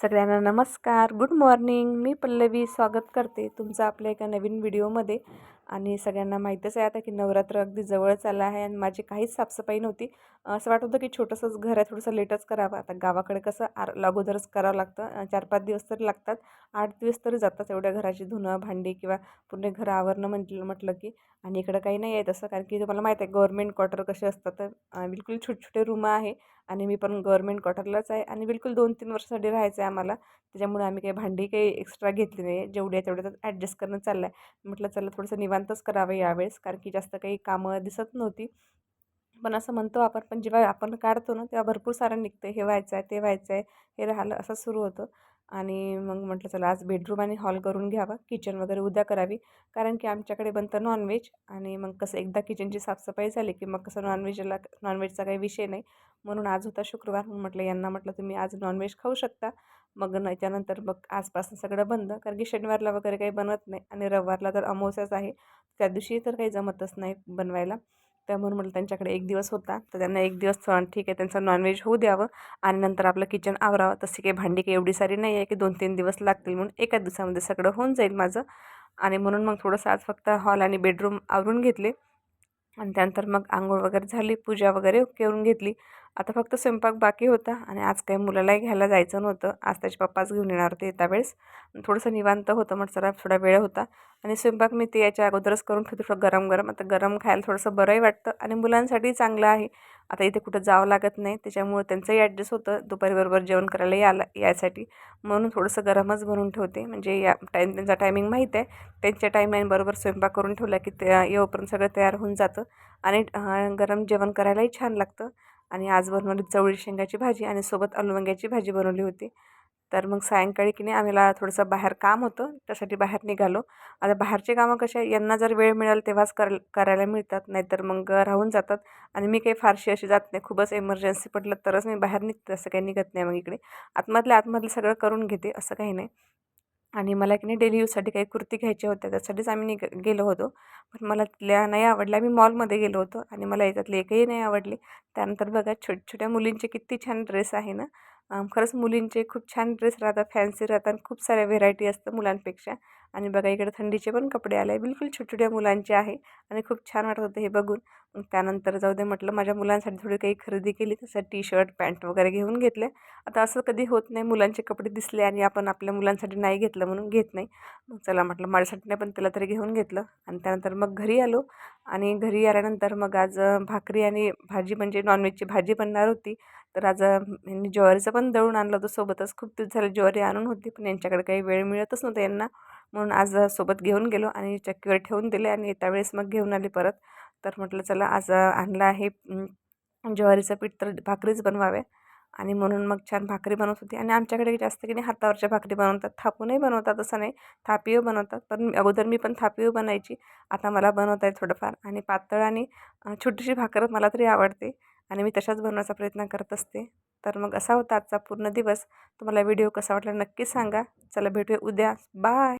सगळ्यांना नमस्कार. Good morning मी पल्लवी. स्वागत करते तुमचं आपल्या एका नवीन व्हिडिओमध्ये आणि सगळ्यांना माहीतच आहे आता की नवरात्र अगदी जवळच आलं आहे आणि माझी काहीच साफसफाई नव्हती. असं वाटत होतं की छोटंसंच घर आहे थोडंसं लेटच करावं. आता गावाकडे कसं आर अगोदरच करावं लागतं. चार पाच दिवस तरी लागतात. आठ दिवस तरी जातात एवढ्या घराची धुणं भांडी किंवा पूर्ण घर आवरणं म्हटलं म्हटलं की. आणि इकडं काही नाही आहे तसं कारण की तुम्हाला माहीत आहे गव्हर्मेंट क्वार्टर कसे असतात तर बिलकुल छोटे छोटे रूम आहे आणि मी पण गव्हर्मेंट क्वार्टरलाच आहे आणि बिलकुल दोन तीन वर्षासाठी राहायचं आहे आम्हाला. त्याच्यामुळे आम्ही काही भांडी काही एक्स्ट्रा घेतली नाही जेवढ्या तेवढ्या तर ॲडजस्ट करणं चाललं आहे म्हटलं चला थोडंसं निवांतच करावं यावेळेस कारण की जास्त काही कामं दिसत नव्हती. पण असं म्हणतो आपण पण जेव्हा आपण काढतो ना तेव्हा भरपूर सारं निघतं हे व्हायचं आहे ते व्हायचं आहे हे राहिलं असं सुरू होतं. आणि मग म्हटलं चला आज बेडरूम आणि हॉल करून घ्यावा. किचन वगैरे उद्या करावी. कारण की आमच्याकडे बनतं नॉनव्हेज आणि मग कसं एकदा किचनची साफसफाई झाली की मग कसं नॉनव्हेजला नॉनव्हेजचा काही विषय नाही. म्हणून आज होता शुक्रवार. म्हणून म्हटलं यांना म्हटलं तुम्ही आज नॉनव्हेज खाऊ शकता. मग नाही त्यानंतर मग आजपासून सगळं बंद. कारण की शनिवारला वगैरे काही बनत नाही आणि रविवारला तर अमावस्याच आहे. त्या दिवशी तर काही जमतच नाही बनवायला. त्यामुळे म्हटलं त्यांच्याकडे एक दिवस होता. तर त्यांना एक दिवस ठीक आहे त्यांचं नॉनव्हेज होऊ द्यावं आणि नंतर आपलं किचन आवरावं. तशी काही भांडी काही एवढी सारी नाही आहे की दोन तीन दिवस लागतील म्हणून एका दिवसामध्ये सगळं होऊन जाईल माझं. आणि म्हणून मग थोडंसं आज फक्त हॉल आणि बेडरूम आवरून घेतले. आणि त्यानंतर मग आंघोळ वगैरे झाली पूजा वगैरे करून घेतली. आता फक्त स्वयंपाक बाकी होता आणि आज काही मुलालाही घ्यायला जायचं नव्हतं. आज त्याचे पप्पाच घेऊन येणार होते त्यावेळेस. थोडंसं निवांत होतं मग जरा थोडा वेळ होता. आणि स्वयंपाक मी ते याच्या अगोदरच करून ठेवते थोडं गरम गरम आता गरम खायला थोडंसं बरंही वाटतं आणि मुलांसाठी चांगलं आहे. आता इथे कुठं जावं लागत नाही. त्याच्यामुळं त्यांचंही ॲडजस्ट होतं. दुपारीबरोबर जेवण करायला याला यासाठी म्हणून थोडंसं गरमच भरून ठेवते. म्हणजे या टाईम त्यांचा टायमिंग माहीत आहे त्यांच्या टायमिंगबरोबर स्वयंपाक करून ठेवला की ते येऊपर्यंत सगळं तयार होऊन जातं. आणि गरम जेवण करायलाही छान लागतं. आणि आज बनवली चवळी शेंगाची भाजी आणि सोबत वांग्याची भाजी बनवली होती. तर मग सायंकाळी की नाही आम्हाला थोडंसं बाहेर काम होतं त्यासाठी बाहेर निघालो. आता बाहेरचे कामं कशा यांना जर वेळ मिळाल तेव्हाच कर करायला मिळतात नाहीतर मग राहून जातात. आणि मी काही फारशी अशी जात नाही खूपच एमर्जन्सी पडलं तरच मी बाहेर निघते असं काही निघत नाही मग इकडे. आतमधल्या आतमधलं सगळं करून घेते असं काही नाही. आणि मला की नाही डेली यूजसाठी काही कुर्ती घ्यायच्या होत्या त्यासाठीच आम्ही निघ गेलो होतो. पण मला तिथल्या नाही आवडल्या मी मॉलमध्ये गेलो होतो. आणि मला याच्यातली एकही नाही आवडली. त्यानंतर बघा छोट छोट्या मुलींचे किती छान ड्रेस आहे ना. खरंच मुलींचे खूप छान ड्रेस राहतात फॅन्सी राहतात खूप साऱ्या व्हेरायटी असतं मुलांपेक्षा. आणि बघा इकडे थंडीचे पण कपडे आले बिलकुल छोट्या छोट्या मुलांचे आहे आणि खूप छान वाटत होतं हे बघून. मग त्यानंतर जाऊ दे म्हटलं माझ्या मुलांसाठी थोडी काही खरेदी केली तसं टी शर्ट पॅन्ट वगैरे घेऊन घेतले. आता असं कधी होत नाही मुलांचे कपडे दिसले आणि आपण आपल्या मुलांसाठी नाही घेतलं म्हणून घेत नाही. मग चला म्हटलं माझ्यासाठी नाही पण त्याला तरी घेऊन घेतलं. आणि त्यानंतर मग घरी आलो आणि घरी आल्यानंतर मग आज भाकरी आणि भाजी म्हणजे नॉनव्हेजची भाजी बनणार होती. तर आज यांनी ज्वारीचं पण दळून आणलं होतं. सोबतच खूप दिवस झाले ज्वारी आणून होती पण यांच्याकडे काही वेळ मिळतच नव्हता यांना. म्हणून आज सोबत घेऊन गेलो आणि चक्कीवर ठेवून दिले आणि येत्या वेळेस मग घेऊन आले परत. तर म्हटलं चला आज आणलं आहे ज्वारीचं पीठ तर भाकरीच बनवाव्या आणि म्हणून मग छान भाकरी बनवत होती. आणि आमच्याकडे जास्त की नाही हातावरच्या भाकरी बनवतात. थापूनही बनवतात असं नाही. थापीव बनवतात. पण अगोदर मी पण थापीव बनायची. आता मला बनवता आहे थोडंफार. आणि पातळ आणि छोटीशी भाकर मला तरी आवडते. आणि मी तशाच बनवायचा प्रयत्न करत असते. तर मग असा होता आजचा पूर्ण दिवस. तुम्हाला व्हिडिओ कसा वाटला नक्की सांगा. चला भेटूया उद्या. बाय!